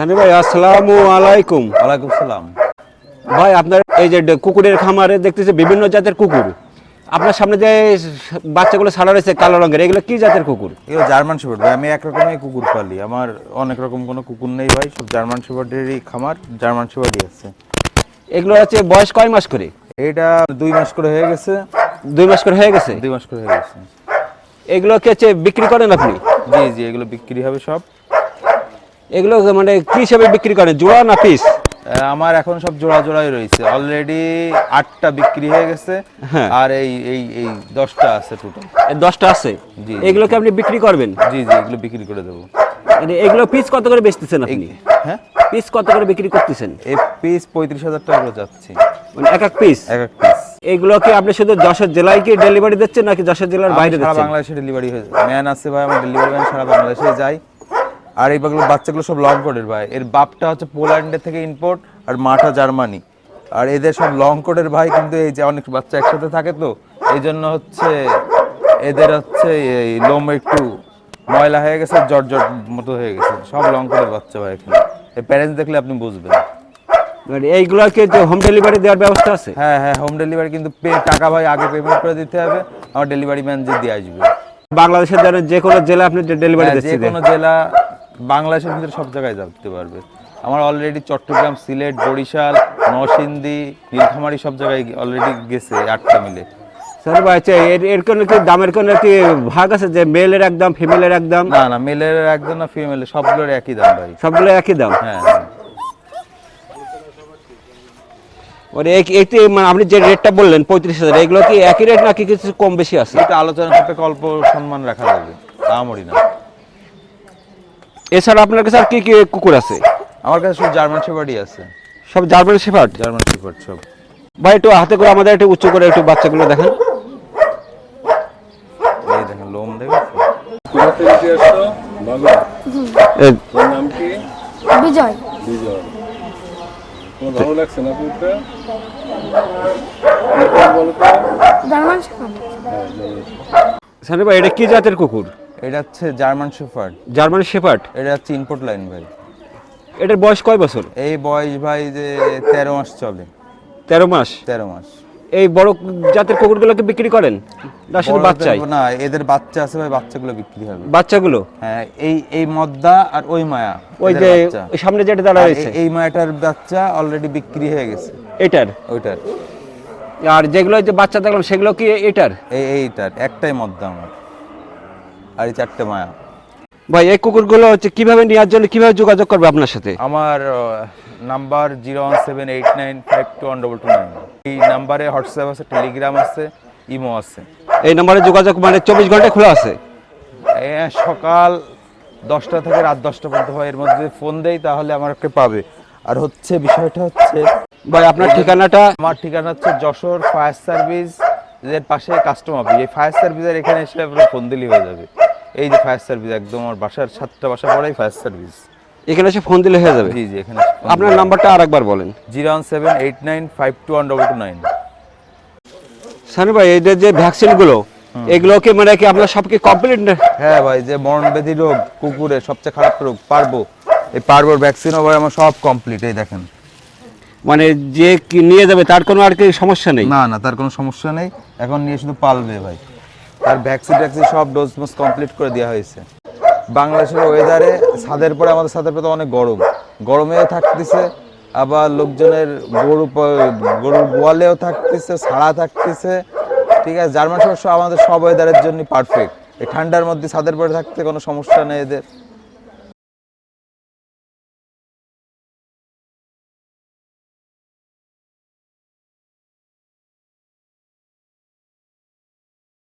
সানি ভাই আসসালামু আলাইকুম। ওয়ালাইকুম সালাম। ভাই আপনার এই যে কুকুরের খামারে দেখতেছে বিভিন্ন জাতের কুকুর। আপনার সামনে যে বাচ্চাগুলো ছাড়া রয়েছে কালো রঙের এগুলো কি জাতের কুকুর? এগুলো জার্মান শেফার্ড ভাই। আমি একরকমই কুকুর পালি। আমার অনেক রকম কোনো কুকুর নেই ভাই সব জার্মান শেফার্ডেরই খামার জার্মান শেফার্ডই আছে। এগুলো হচ্ছে বয়স কয় মাস করে? এইটা দুই মাস করে হয়ে গেছে। দুই মাস করে হয়ে গেছে? দুই মাস করে হয়ে গেছে। এগুলোকে হচ্ছে বিক্রি করেন আপনি? জি জি এগুলো বিক্রি হবে সব। এগুলো মানে কি হিসাবে বিক্রি করেন? জোড়া না পিস আমার এখন সব জোড়া জোড়াই রয়েছে। অলরেডি আটটা বিক্রি হয়ে গেছে। হ্যাঁ। আর এই এই এই দশটা আছে টোটাল দশটা আছে? জি। এগুলোকে আপনি বিক্রি করবেন? জি জি এগুলো বিক্রি করে দেবো। মানে এগুলো পিস কত করে বেচতেছেন আপনি? হ্যাঁ? পিস কত করে বিক্রি করতেছেন? এই পিস পঁয়ত্রিশ হাজার টাকা করে যাচ্ছে। মানে এক এক পিস এক এক পিস এগুলো কি আপনি শুধু যশোর জেলায় কি ডেলিভারি দিচ্ছেন নাকি যশোর জেলার বাইরে সারা বাংলাদেশে ডেলিভারি হয়ে যায়। ম্যান আছে ভাই আমার ডেলিভারি ম্যান সারা বাংলাদেশে যায়। আর এই বাগুলো বাচ্চাগুলো সব লং কোটের ভাই। এর বাপটা হচ্ছে পোল্যান্ডের থেকে ইম্পোর্ট আর মাটা জার্মানি। আর এদের সব লং কোটের ভাই কিন্তু এই যে অনেক বাচ্চা একসাথে থাকে তো এই জন্য হচ্ছে এদের হচ্ছে এই লোম একটু ময়লা হয়ে গেছে জট জট মতো হয়ে গেছে। সব লং কোটের বাচ্চা ভাই এখানে। এই প্যারেন্টস দেখলে আপনি বুঝবেন। এইগুলোকে যে হোম ডেলিভারি দেওয়ার ব্যবস্থা আছে? হ্যাঁ হ্যাঁ হোম ডেলিভারি কিন্তু পে টাকা ভাই আগে পেমেন্ট করে দিতে হবে। আমার ডেলিভারি ম্যান যে দিয়ে আসবে। বাংলাদেশের যে কোনো জেলা আপনি ডেলিভারি হ্যাঁ, যে কোনো জেলা বাংলাদেশের ভিতরে সব জায়গায় যেতে পারবে। আমার অলরেডি চট্টগ্রাম সিলেট বরিশাল নরসিংদী নীলফামারী সব জায়গায় অলরেডি গেছে আটটা মিলে। স্যার ভাই আচ্ছা এর এর কোনো কি দামের কোনো কি ভাগ আছে যে মেলের একদম ফিমেলের একদম? না না মেলের একদম না ফিমেলের সবগুলোর একই দাম ভাই। সবগুলো একই দাম? হ্যাঁ। মানে এই- মানে আপনি যে রেটটা বললেন পঁয়ত্রিশ হাজার এগুলো কি একই রেট নাকি কিছু কম বেশি আছে? একটু আলোচনা করতে অল্প সম্মান রাখা যাবে তামরি না। এছাড়া আপনার কাছে আর কি কি কুকুর আছে? আমার কাছে সব জার্মান শেফার্ডই আছে। সব জার্মান শেফার্ড জার্মান শেফার্ড সব। ভাই একটু হাতে করে আমাদের একটু উচ্চ করে একটু বাচ্চাগুলো দেখেন। এই দেখেন লোম তোর নাম কি? বিজয়। বিজয়। ভালো লাগছে না কুকুরটা? কুকুরটা বলো তো জার্মান শেফার্ড হ্যাঁ, সানি ভাই এটা কি জাতের কুকুর? এটা হচ্ছে জার্মান শেফার্ড। German shepherd? এটা হচ্ছে ইম্পোর্ট লাইন ভাই। এটার বয়স কয় বছর? এই বয়স ভাই যে তেরো মাস চলে। তেরো মাস? তেরো মাস। এই বড় জাতের কুকুরগুলোকে বিক্রি করেন? শুধু বাচ্চাই? না এদের বাচ্চা আছে ভাই বাচ্চাগুলো বিক্রি হবে। বাচ্চাগুলো? হ্যাঁ এই এই মদ্দা আর ওই মায়া ওই যে সামনে যেটা দাঁড়া আর রয়েছে। এই- এই মায়াটার বাচ্চা অলরেডি বিক্রি হয়ে গেছে। এটার? ওইটার। আর যেগুলো যে বাচ্চা দেখলাম সেগুলো কি এটার? এই এইটার একটাই মদ্দা আমার। আর এই চারটে মায়া। ভাই এই কুকুরগুলো হচ্ছে কীভাবে নেওয়ার জন্য কীভাবে যোগাযোগ করবে আপনার সাথে? আমার number zero one seven eight nine five two one double two nine. এই নাম্বারে হোয়াটসঅ্যাপ আছে টেলিগ্রাম আছে ইমো আছে। এই নম্বরে যোগাযোগ মানে চব্বিশ ঘণ্টা খোলা আছে? সকাল দশটা থেকে রাত দশটা পর্যন্ত হয়। এর মধ্যে ফোন দেই তাহলে আমাকে পাবে। আর হচ্ছে বিষয়টা হচ্ছে ভাই আপনার ঠিকানাটা? আমার ঠিকানা হচ্ছে যশোর ফায়ার সার্ভিস এর পাশে কাস্টম অফিস এই ফায়ার সার্ভিসের এখানে এসে আপনার ফোন দিলেই হয়ে যাবে। এই যে ফায়ার সার্ভিস একদম আমার বাসার সাতটা বাসা পরেই ফায়ার সার্ভিস এখানে এসে ফোন দিলে হয়ে যাবে? জি জি এখানে আপনার নাম্বারটা আরেকবার বলেন। Zero one seven eight nine five two one double two nine. Sunny ভাই এদের যে ভ্যাকসিনগুলো এগুলোকে মানে কি আপনার সব কি কমপ্লিট হ্যাঁ ভাই যে মরণব্যাধি রোগ কুকুরের সবচেয়ে খারাপ রোগ পারব। এই পারবোর ভ্যাকসিন ভাই আমার সব কমপ্লিট এই দেখেন। মানে যে কি নিয়ে যাবে তার কোনো আর কি সমস্যা নেই? না না তার কোনো সমস্যা নেই। এখন নিয়ে শুধু পালবে ভাই। তার ভ্যাকসিন ট্যাক্সিন সব ডোজ মোজ কমপ্লিট করে দেওয়া হয়েছে। বাংলাদেশের ওয়েদারে ছাদের পরে আমাদের ছাদের পরে অনেক গরম। গরমেও থাকতেছে, আবার লোকজনের গরু গরুর গোয়ালেও থাকতেছে, ছাড়া থাকতেছে। ঠিক আছে জার্মান শস্য আমাদের সব ওয়েদারের জন্য পারফেক্ট এই ঠান্ডার মধ্যে ছাদের পরে থাকতে কোনো সমস্যা নেই এদের।